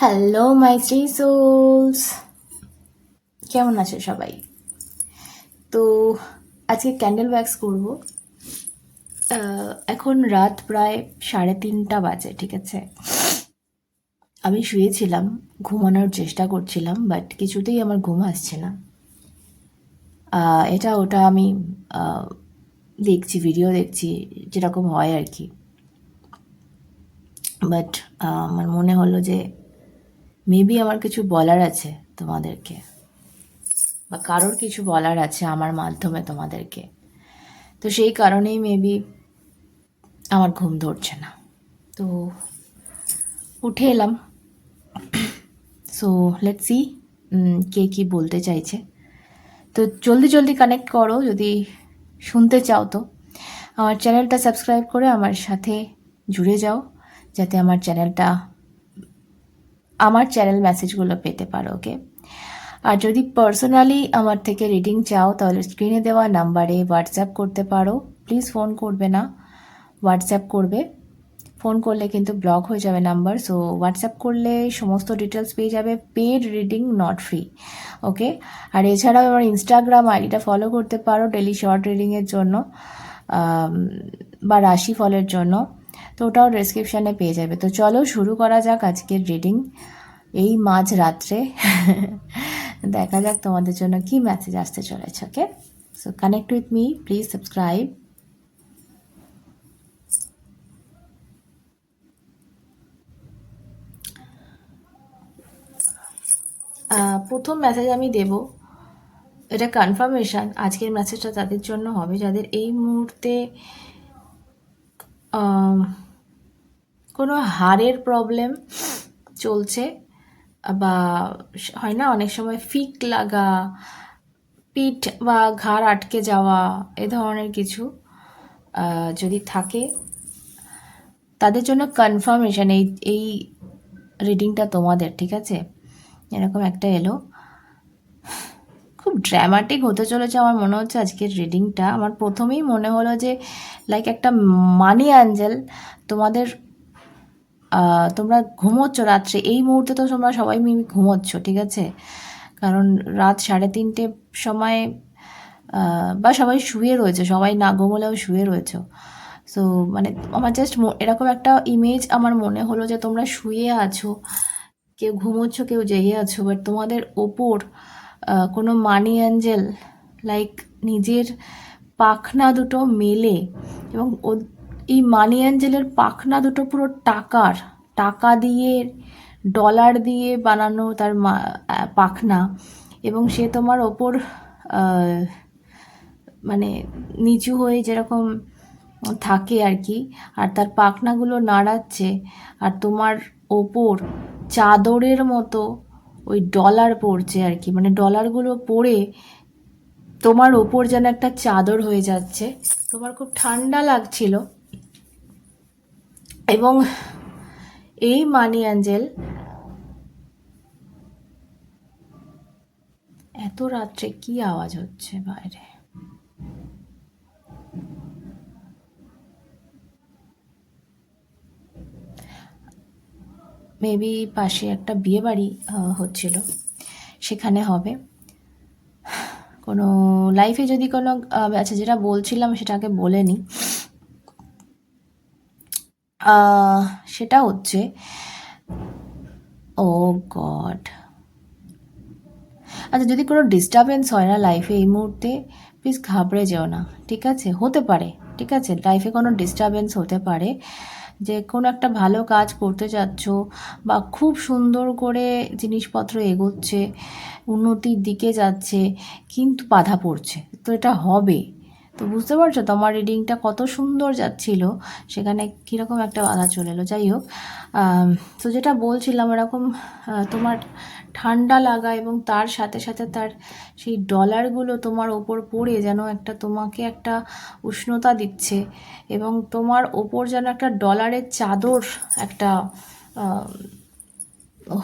Hello my three sols কেমন আছো সবাই? তো আজকে ক্যান্ডেল ওয়্যাক্স করব। এখন রাত প্রায় সাড়ে তিনটা বাজে, ঠিক আছে? আমি শুয়েছিলাম, ঘুমানোর চেষ্টা করছিলাম বাট কিছুতেই আমার ঘুম আসছে না। এটা ওটা আমি দেখছি ভিডিও দেখছি, যেরকম হয় আর কি। বাট আমার মনে হলো যে মেবি আমার কিছু বলার আছে তোমাদেরকে, বা কারোর কিছু বলার আছে আমার মাধ্যমে তোমাদেরকে। তো সেই কারণেই মেবি আমার ঘুম ধরছে না। তো উঠে এলাম। সো লেট সি কে কি বলতে চাইছে। তো জলদি জলদি কানেক্ট করো যদি শুনতে চাও তো। আমার চ্যানেলটা সাবস্ক্রাইব করে আমার সাথে জুড়ে যাও, যাতে আমার চ্যানেলটা আমার চ্যানেল মেসেজগুলো পেতে পারো ওকে আর যদি পার্সোনালি আমার থেকে রিডিং চাও, তাহলে স্ক্রিনে দেওয়া নাম্বারে হোয়াটসঅ্যাপ করতে পারো। প্লিজ ফোন করবে না। হোয়াটসঅ্যাপ করবে। ফোন করলে কিন্তু ব্লক হয়ে যাবে নাম্বার সো হোয়াটসঅ্যাপ করলে সমস্ত ডিটেলস পেয়ে যাবে। Paid reading not free okay আর এছাড়াও আমার ইনস্টাগ্রাম আইডিটা ফলো করতে পারো ডেলি শর্ট রিডিংয়ের জন্য বা রাশি ফলের জন্য। তো ওটাও ডেসক্রিপশানে পেয়ে যাবে। তো চলো শুরু করা যাক আজকের রিডিং এই মাঝ রাত্রে। দেখা যাক তোমাদের জন্য কি মেসেজ আসতে চলেছে okay so connect with me please subscribe প্রথম মেসেজ আমি দেব। এটা কনফার্মেশন আজকের মেসেজটা তাদের জন্য হবে। যাদের এই মুহূর্তে কোনো হাড়ের প্রবলেম চলছে বা হয় না? অনেক সময় ফিক লাগা, পিঠ বা ঘাড় আটকে যাওয়া, এ ধরনের কিছু যদি থাকে, তাদের জন্য কনফার্মেশন এই এই রিডিংটা তোমাদের, ঠিক আছে? এরকম একটা এলো। খুব ড্রামাটিক হতে চলেছে আমার মনে হচ্ছে আজকের রিডিংটা আমার প্রথমেই মনে হলো যে লাইক একটা মানি অ্যাঞ্জেল, তোমাদের তোমরা ঘুমোচ্ছ রাত্রে। এই মুহূর্তে তো তোমরা সবাই মিলে ঘুমোচ্ছ, ঠিক আছে? কারণ রাত সাড়ে তিনটে সময় বা সবাই শুয়ে রয়েছে, সবাই না ঘুমলেও শুয়ে রয়েছে। সো মানে আমার জাস্ট এরকম একটা ইমেজ আমার মনে হলো যে তোমরা শুয়ে আছো, কেউ ঘুমোচ্ছ, কেউ জেগে আছো বাট তোমাদের ওপর কোনো মানি অ্যাঞ্জেল লাইক নিজের পাখনা দুটো মেলে এবং এই মানি অ্যাঞ্জেলের পাখনা দুটো পুরো টাকার, টাকা দিয়ে ডলার দিয়ে বানানো তার পাখনা এবং সে তোমার ওপর মানে নিচু হয়ে যেরকম থাকে আর কি, আর তার পাখনাগুলো নাড়াচ্ছে, আর তোমার ওপর চাদরের মতো ওই ডলার পড়ছে আর কি। মানে ডলারগুলো পড়ে তোমার ওপর যেন একটা চাদর হয়ে যাচ্ছে। তোমার খুব ঠান্ডা লাগছিল। এবং এই মানি অ্যাঞ্জেল এত রাত্রে কি আওয়াজ হচ্ছে বাইরে? মেবি পাশে একটা বিয়ে বাড়ি হচ্ছিল। সেখানে হবে। কোনো লাইফে যদি কোনো আচ্ছা যেটা বলছিলাম সেটাকে বলে নিই সেটা হচ্ছে, ও গড। আচ্ছা যদি কোনো ডিস্টারবেন্স হয় না লাইফে এই মুহূর্তে প্লিজ ঘাবড়ে যেও না, ঠিক আছে? হতে পারে, ঠিক আছে? লাইফে কোনো ডিস্টারবেন্স হতে পারে। যে কোনো একটা ভালো কাজ করতে যাচ্ছ বা খুব সুন্দর করে জিনিসপত্র এগোচ্ছে, উন্নতির দিকে যাচ্ছে, কিন্তু বাধা পড়ছে। তো এটা হবে। তো বুঝতে পারছ তোমার রিডিংটা কত সুন্দর যাচ্ছিল, সেখানে কীরকম একটা বাধা চলে এলো। যাই হোক তো যেটা বলছিলাম, এরকম তোমার ঠান্ডা লাগা এবং তার সাথে সাথে তার সেই ডলারগুলো তোমার ওপর পড়ে যেন একটা তোমাকে একটা উষ্ণতা দিচ্ছে এবং তোমার ওপর যেন একটা ডলারের চাদর একটা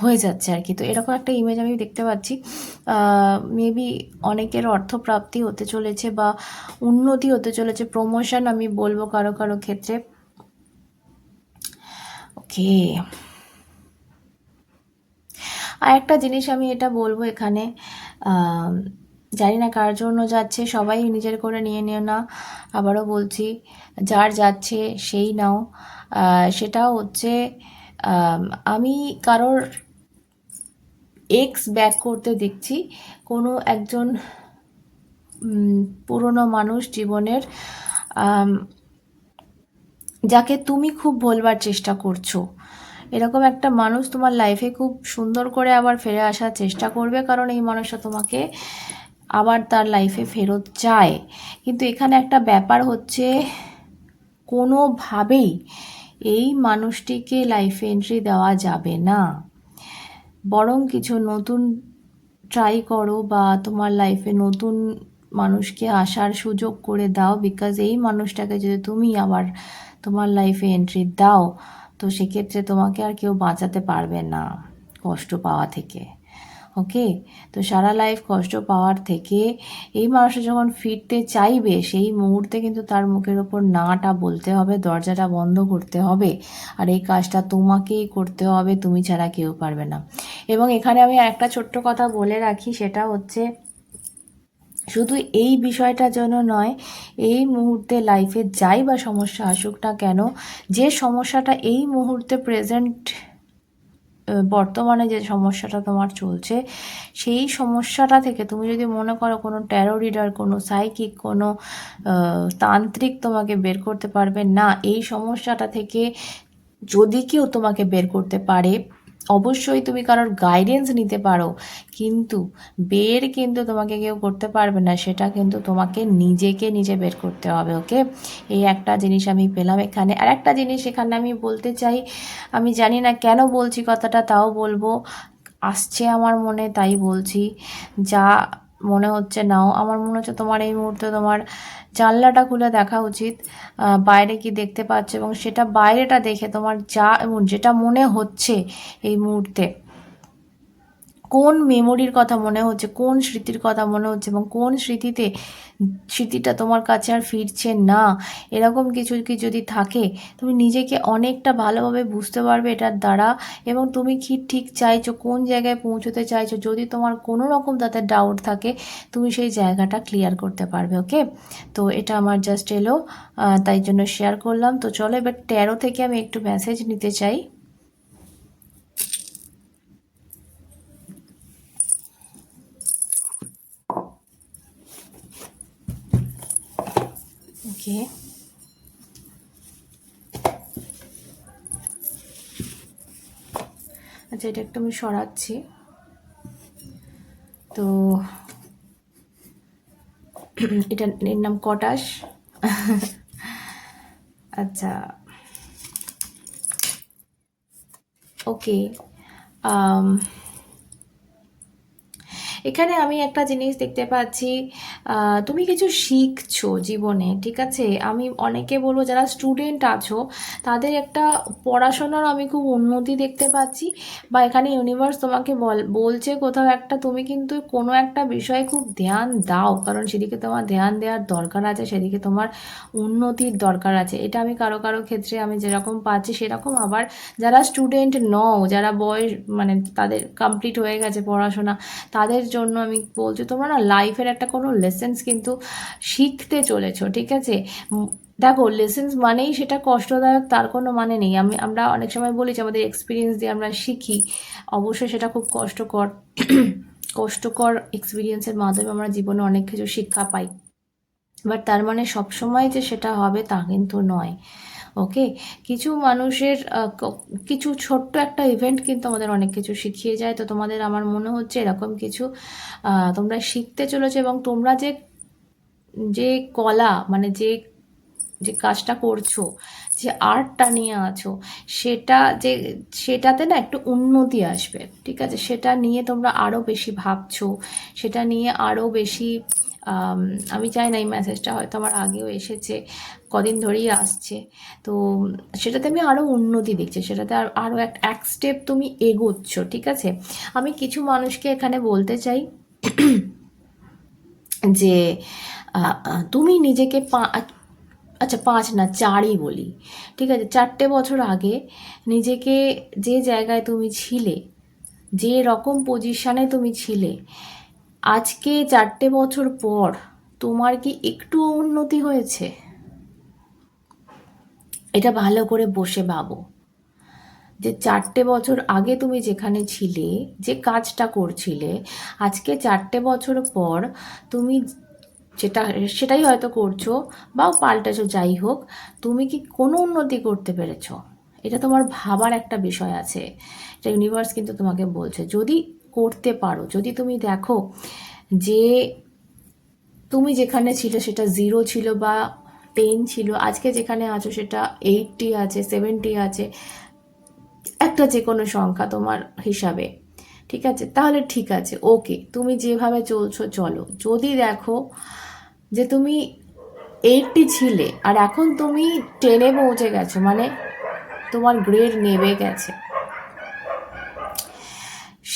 হয়ে যাচ্ছে আর কি। তো এরকম একটা ইমেজ আমি দেখতে পাচ্ছি। মেবি অনেকের অর্থপ্রাপ্তি হতে চলেছে বা উন্নতি হতে চলেছে। প্রমোশন আমি বলব কারও কারও ক্ষেত্রে। ওকে আর একটা জিনিস আমি এটা বলব এখানে। জানি না কার জন্য যাচ্ছে, সবাই নিজের করে নিয়ে নিও না। আবারও বলছি, যার যাচ্ছে সেই নাও। সেটা হচ্ছে আম, কারোর এক্স ব্যাক করতে দেখছি কোনো একজন পুরনো মানুষ জীবনের যাকে তুমি খুব বলবার চেষ্টা করছ। এরকম একটা মানুষ তোমার লাইফে খুব সুন্দর করে আবার ফিরে আসার চেষ্টা করবে কারণ এই মানুষটা তোমাকে আবার তার লাইফে ফেরত চায়। কিন্তু এখানে একটা ব্যাপার হচ্ছে কোনোভাবেই এই মানুষটিকে লাইফে এন্ট্রি দেওয়া যাবে না। বরং কিছু নতুন ট্রাই করো বা তোমার লাইফে নতুন মানুষকে আসার সুযোগ করে দাও বিকজ এই মানুষটাকে যদি তুমি আবার তোমার লাইফে এন্ট্রি দাও, তো সেক্ষেত্রে তোমাকে আর কেউ বাঁচাতে পারবে না কষ্ট পাওয়া থেকে। ওকে? তো সারা লাইফ কষ্ট পাওয়ার থেকে এই মানুষটা যখন ফিরতে চাইবে, সেই মুহূর্তে কিন্তু তার মুখের ওপর নাটা বলতে হবে, দরজাটা বন্ধ করতে হবে। আর এই কাজটা তোমাকেই করতে হবে, তুমি ছাড়া কেউ পারবে না। এবং এখানে আমি একটা ছোট্ট কথা বলে রাখি, সেটা হচ্ছে শুধু এই বিষয়টার জন্য নয়, এই মুহূর্তে লাইফে যাই বা সমস্যা আসুক না কেন, যে সমস্যাটা এই মুহূর্তে প্রেজেন্ট বর্তমানে যে সমস্যাটা তোমার চলছে, সেই সমস্যাটা থেকে তুমি যদি মনে করো কোনো ট্যারো রিডার কোনো সাইকিক কোনো তান্ত্রিক তোমাকে বের করতে পারবে, না, এই সমস্যাটা থেকে যদি কেউ তোমাকে বের করতে পারে অবশ্যই তুমি কারোর গাইডেন্স নিতে পারো। কিন্তু বের কিন্তু তোমাকে কেউ করতে পারবে না, সেটা কিন্তু তোমাকে নিজেকে নিজে বের করতে হবে ওকে এই একটা জিনিস আমি পেলাম এখানে। আর একটা জিনিস এখানে আমি বলতে চাই, আমি জানি না কেন বলছি কথাটা, তাও বলব, আসছে আমার মনে, তাই বলছি। যা মনে হচ্ছে নাও। আমার মনে হচ্ছে তোমার এই মুহূর্তে তোমার জানলাটা খুলে দেখা উচিত। বাইরে কি দেখতে পাচ্ছ এবং সেটা বাইরেটা দেখে তোমার যা এবং যেটা মনে হচ্ছে এই মুহূর্তে। কোন মেমোরির কথা মনে হচ্ছে, কোন স্মৃতির কথা মনে হচ্ছে এবং কোন স্মৃতিতে স্মৃতিটা তোমার কাছে আর ফিরছে না, এরকম কিছু কি যদি থাকে, তুমি নিজেকে অনেকটা ভালোভাবে বুঝতে পারবে এটার দ্বারা এবং তুমি কি ঠিক চাইছো, কোন জায়গায় পৌঁছতে চাইছো, যদি তোমার কোনো রকম তাতে ডাউট থাকে, তুমি সেই জায়গাটা ক্লিয়ার করতে পারবে ওকে তো এটা আমার জাস্ট এলো তাই জন্য শেয়ার করলাম। তো চলো এবার তেরো থেকে আমি একটু মেসেজ নিতে চাই। ওকে আচ্ছা এটা একটু আমি সরাচ্ছি। তো এটা এর নাম কটাস আচ্ছা। ওকে এখানে আমি একটা জিনিস দেখতে পাচ্ছি তুমি কিছু শিখছো জীবনে, ঠিক আছে? আমি অনেকে বলব যারা স্টুডেন্ট আছো, তাদের একটা পড়াশোনার আমি খুব উন্নতি দেখতে পাচ্ছি বা এখানে ইউনিভার্স তোমাকে বল, বলছে কোথাও একটা, তুমি কিন্তু কোনো একটা বিষয়ে খুব ধ্যান দাও, কারণ সেদিকে তোমার ধ্যান দেওয়ার দরকার আছে, সেদিকে তোমার উন্নতির দরকার আছে। এটা আমি কারও কারও ক্ষেত্রে আমি যেরকম পাচ্ছি, সেরকম আবার যারা স্টুডেন্ট নও, যারা বয়স মানে তাদের কমপ্লিট হয়ে গেছে পড়াশোনা, তাদের জন্য আমি বলছি, তোমরা না লাইফের একটা কোনো লেসেন্স কিন্তু শিখতে চলেছো, ঠিক আছে? দেখো লেসেন্স মানেই সেটা কষ্টদায়ক, তার কোনো মানে নেই। আমি, আমরা অনেক সময় বলি যে, আমাদের এক্সপিরিয়েন্স দিয়ে আমরা শিখি। অবশ্যই সেটা খুব কষ্টকর কষ্টকর এক্সপিরিয়েন্সের মাধ্যমে আমরা জীবনে অনেক কিছু শিক্ষা পাই। বাট তার মানে সবসময় যে সেটা হবে তা কিন্তু নয়। ওকে কিছু মানুষের কিছু ছোট্ট একটা ইভেন্ট কিন্তু আমাদের অনেক কিছু শিখিয়ে যায়। তো তোমাদের আমার মনে হচ্ছে এরকম কিছু তোমরা শিখতে চলেছো এবং তোমরা যে যে কলা মানে যে যে কাজটা করছ, যে আর্টটা নিয়ে আছো, সেটা যে, সেটাতে না একটু উন্নতি আসবে, ঠিক আছে? সেটা নিয়ে তোমরা আরও বেশি ভাবছ, সেটা নিয়ে আরও বেশি আম, চাই না এই মেসেজটা হয়তো আমার আগেও এসেছে কদিন ধরেই আসছে। তো সেটাতে আমি আরও উন্নতি দেখছি সেটাতে আর আরও এক এক স্টেপ তুমি এগোচ্ছ ঠিক আছে? আমি কিছু মানুষকে এখানে বলতে চাই যে তুমি নিজেকে পা আচ্ছা পাঁচ না চারই বলি ঠিক আছে? চারটে বছর আগে নিজেকে যে জায়গায় তুমি ছিলে যে রকম পজিশানে তুমি ছিলে আজকে চারটে বছর পর তোমার কি একটু উন্নতি হয়েছে? এটা ভালো করে বসে ভাবো। যে চারটে বছর আগে তুমি যেখানে ছিলে, যে কাজটা করছিলে, আজকে চারটে বছর পর তুমি যেটা, সেটাই হয়তো করছ বা পাল্টাছো, যাই হোক, তুমি কি কোনো উন্নতি করতে পেরেছ? এটা তোমার ভাবার একটা বিষয় আছে। এটা ইউনিভার্স কিন্তু তোমাকে বলছে। যদি করতে পারো। যদি তুমি দেখো যে তুমি যেখানে ছিল সেটা জিরো ছিল বা টেন ছিল, আজকে যেখানে আছো সেটা এইটটি আছে সেভেন্টি আছে, একটা যে কোনো সংখ্যা তোমার হিসাবে, ঠিক আছে? তাহলে ঠিক আছে ওকে তুমি যেভাবে চলছো চলো। যদি দেখো যে তুমি এইটটি ছিলে আর এখন তুমি টেনে পৌঁছে গেছো মানে তোমার গ্রেড নেবে গেছে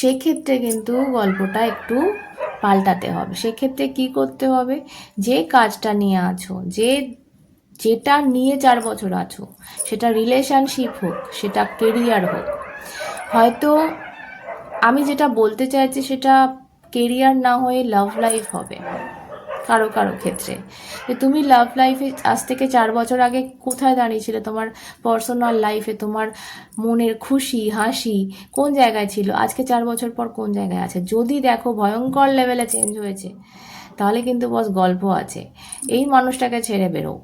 সেক্ষেত্রে কিন্তু গল্পটা একটু পাল্টাতে হবে। সেক্ষেত্রে কি করতে হবে? যে কাজটা নিয়ে আছো, যে যেটা নিয়ে চার বছর আছো, সেটা রিলেশনশিপ হোক, সেটা কেরিয়ার হোক। হয়তো আমি যেটা বলতে চাইছি সেটা কেরিয়ার না হয়ে লাভ লাইফ হবে। কারও কারও ক্ষেত্রে। যে তুমি লাভ লাইফে আজ থেকে চার বছর আগে কোথায় দাঁড়িয়েছিলে? তোমার পার্সোনাল লাইফে তোমার মনের খুশি, হাসি কোন জায়গায় ছিল? আজকে চার বছর পর কোন জায়গায় আছে? যদি দেখো ভয়ঙ্কর লেভেলে চেঞ্জ হয়েছে, তাহলে কিন্তু বস গল্প আছে। এই মানুষটাকে ছেড়ে বেরো।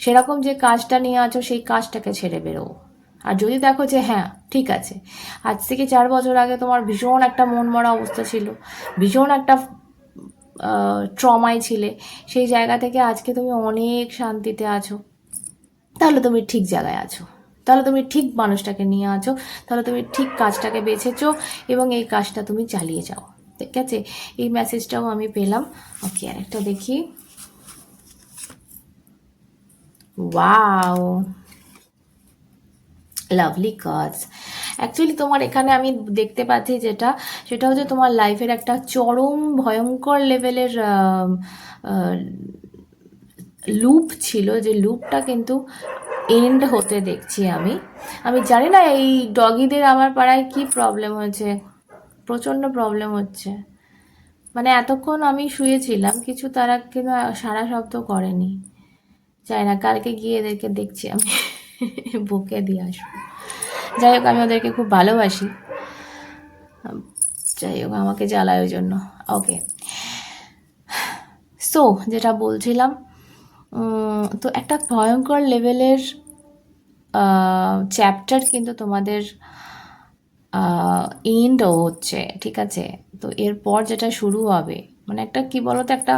সেরকম যে কাজটা নিয়ে আছো, সেই কাজটাকে ছেড়ে বেরো। আর যদি দেখো যে হ্যাঁ ঠিক আছে। আজ থেকে চার বছর আগে তোমার ভীষণ একটা মন মরা অবস্থা ছিল। ভীষণ একটা ট্রমায় ছিলে। সেই জায়গা থেকে আজকে তুমি অনেক শান্তিতে আছো। তাহলে তুমি ঠিক জায়গায় আছো। তাহলে তুমি ঠিক মানুষটাকে নিয়ে আছো। তাহলে তুমি ঠিক কাজটাকে বেছেছো এবং এই কাজটা তুমি চালিয়ে যাও। ঠিক আছে? এই মেসেজটাও আমি পেলাম। ওকে, আরেকটা দেখি। ওয়াও লাভলি কাজ অ্যাকচুয়ালি তোমার এখানে আমি দেখতে পাচ্ছি যেটা, সেটা হচ্ছে তোমার লাইফের একটা চরম ভয়ঙ্কর লেভেলের লুপ ছিল, যে লুপটা কিন্তু এন্ড হতে দেখছি আমি। আমি জানি না এই ডগিদের আমার পাড়ায় কি প্রবলেম হয়েছে, প্রচণ্ড প্রবলেম হচ্ছে। মানে এতক্ষণ আমি শুয়েছিলাম, কিছু তারা কিন্তু সারা শব্দ করেনি। চাই না কালকে গিয়ে এদেরকে দেখছি আমি। বুকে দিয়ে আসব। যাই হোক, আমি ওদেরকে খুব ভালোবাসি। যাই হোক, আমাকে জ্বালায় ওই জন্য। ওকে সো যেটা বলছিলাম তো একটা ভয়ঙ্কর লেভেলের চ্যাপ্টার কিন্তু তোমাদের এন্ডও হচ্ছে, ঠিক আছে? তো এরপর যেটা শুরু হবে মানে একটা, কি বলতো, একটা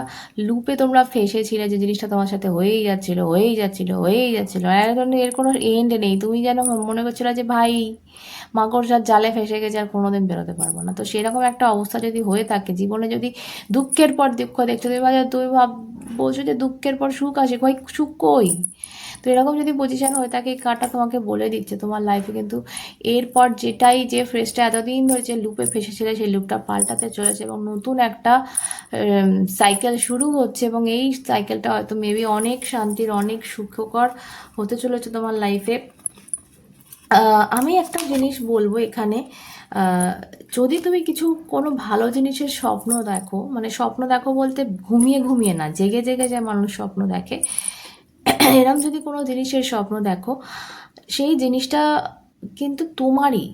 লুপে তোমরা ফেসেছিলে যে জিনিসটা তোমার সাথে হয়েই যাচ্ছিল হয়েই যাচ্ছিল হয়েই যাচ্ছিল। এর কোনো এন্ড নেই। তুমি যেন মনে করছিল যে, ভাই, মাকড়সার জালে ফেসে গেছে আর কোনোদিন বেরোতে পারব না। তো সেরকম একটা অবস্থা যদি হয়ে থাকে, জীবনে যদি দুঃখের পর দুঃখ দেখছ তুমি তুমি ভাব, বলছো যে, দুঃখের পর সুখ আসে। কই সুখ কই? তো এরকম যদি পজিশন হয়ে থাকে, এই কার্ডটা তোমাকে বলে দিচ্ছে। তোমার লাইফে কিন্তু এরপর যেটাই যে ফ্রেসটা এতদিন ধরে যে লুপে ফেসেছিলে, সেই লুপটা পাল্টাতে চলেছে এবং নতুন একটা সাইকেল শুরু হচ্ছে এবং এই সাইকেলটা হয়তো মেবি অনেক শান্তির, অনেক সুখকর হতে চলেছে তোমার লাইফে আমি একটা জিনিস বলব এখানে। যদি তুমি কিছু কোনো ভালো জিনিসের স্বপ্ন দেখো মানে স্বপ্ন দেখো বলতে ঘুমিয়ে ঘুমিয়ে না, জেগে জেগে যে মানুষ স্বপ্ন দেখে এরম যদি কোনো জিনিসের স্বপ্ন দেখো, সেই জিনিসটা কিন্তু তোমারই।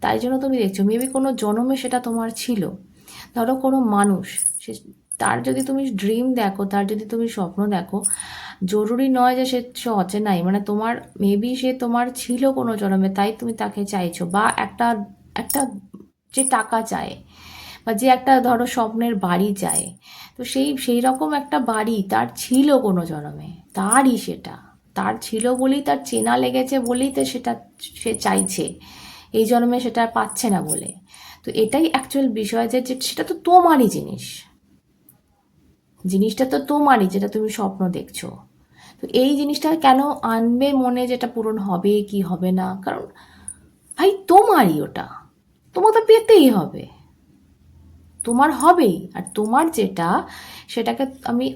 তাই জন্য তুমি দেখছ মেবি কোনো জন্মে সেটা তোমার ছিল। ধরো কোনো মানুষ, সে তার যদি তুমি ড্রিম দেখো, তার যদি তুমি স্বপ্ন দেখো, জরুরি নয় যে সে সে অচেনাই। মানে তোমার মেবি সে তোমার ছিল কোনো জন্মে, তাই তুমি তাকে চাইছো, বা একটা একটা যে টাকা চায়। বা যে একটা ধরো স্বপ্নের বাড়ি চায় তো সেই সেই রকম একটা বাড়ি তার ছিল কোনো জন্মে, তারই সেটা। তার ছিল বলেই তার চেনা লেগেছে বলেই তো সেটা, সে চাইছে, এই জন্মে সেটা পাচ্ছে না বলে। তো এটাই অ্যাকচুয়াল বিষয় যে সেটা তো তোমারই জিনিস। জিনিসটা তো তোমারই যেটা তুমি স্বপ্ন দেখছ। তো এই জিনিসটা কেন আনবে মনে যেটা পূরণ হবে কি হবে না? কারণ ভাই তোমারই ওটা। তোমার তো পেতেই হবে। তোমার হবেই, আর তোমার যেটা, সেটাকে আমি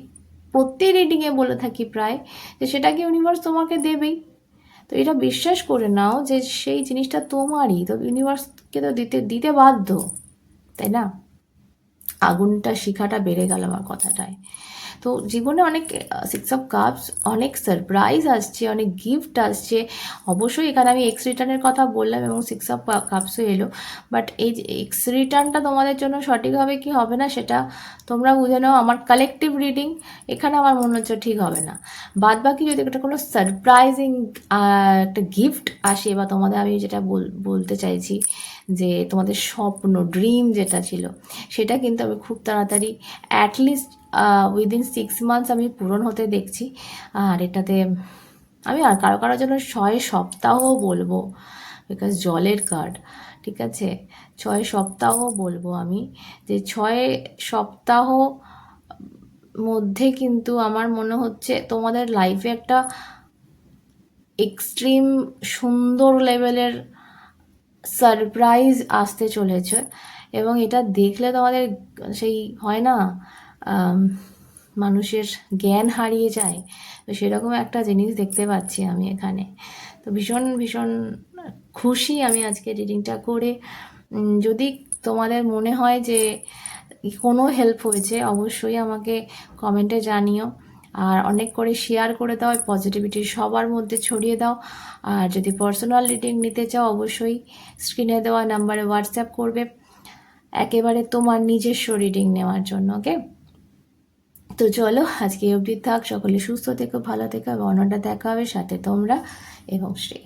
প্রত্যেক রিডিংয়ে বলে থাকি প্রায়, যে সেটাকে ইউনিভার্স তোমাকে দেবেই। তো এটা বিশ্বাস করে নাও যে সেই জিনিসটা তোমারই, তো ইউনিভার্সকে তো দিতে দিতে বাধ্য, তাই না? আগুনটা, শিখাটা বেড়ে গেল আমার কথাটায়। তো জীবনে অনেক সিক্স অফ কাপস অনেক সারপ্রাইজ আসছে, অনেক গিফট আসছে। অবশ্যই এখানে আমি এক্স রিটার্নের কথা বললাম এবং সিক্স অফ কাপসও এলো। বাট এই যে এক্স রিটার্নটা তোমাদের জন্য সঠিকভাবে কি হবে না, সেটা তোমরা বুঝে নাও। আমার কালেকটিভ রিডিং এখানে আমার মনে হচ্ছে ঠিক হবে না। বাদ বাকি যদি একটা কোনো সারপ্রাইজিং একটা গিফট আসে বা তোমাদের আমি যেটা বল- বলতে চাইছি যে তোমাদের স্বপ্ন ড্রিম যেটা ছিল, সেটা কিন্তু আমি খুব তাড়াতাড়ি অ্যাটলিস্ট উইদিন সিক্স মান্থস আমি পূরণ হতে দেখছি। আর এটাতে আমি আর কারও কারোর জন্য ছয় সপ্তাহ বলব বিকজ জলের কার্ড ঠিক আছে? ছয় সপ্তাহ বলব আমি যে ছয় সপ্তাহ মধ্যে কিন্তু আমার মনে হচ্ছে তোমাদের লাইফে একটা এক্সট্রিম সুন্দর লেভেলের সারপ্রাইজ আসতে চলেছে। এবং এটা দেখলে তোমাদের সেই হয় না? মানুষের জ্ঞান হারিয়ে যায়। তো সেরকম একটা জিনিস দেখতে পাচ্ছি আমি এখানে। তো ভীষণ ভীষণ খুশি আমি আজকে রিডিংটা করে। যদি তোমাদের মনে হয় যে কোনো হেল্প হয়েছে, অবশ্যই আমাকে কমেন্টে জানিও। আর অনেক করে শেয়ার করে দাও পজিটিভিটি সবার মধ্যে ছড়িয়ে দাও। আর যদি পার্সোনাল রিডিং নিতে চাও, অবশ্যই স্ক্রিনে দেওয়া নাম্বারে হোয়াটসঅ্যাপ করবে। একেবারে তোমার নিজস্ব রিডিং নেওয়ার জন্য ওকে তো চলো, আজকে অবধি থাক। সকলে সুস্থ থেকো, ভালো থেকো এবং অন্যটা দেখা হবে সাথে তোমরা এবং শ্রী।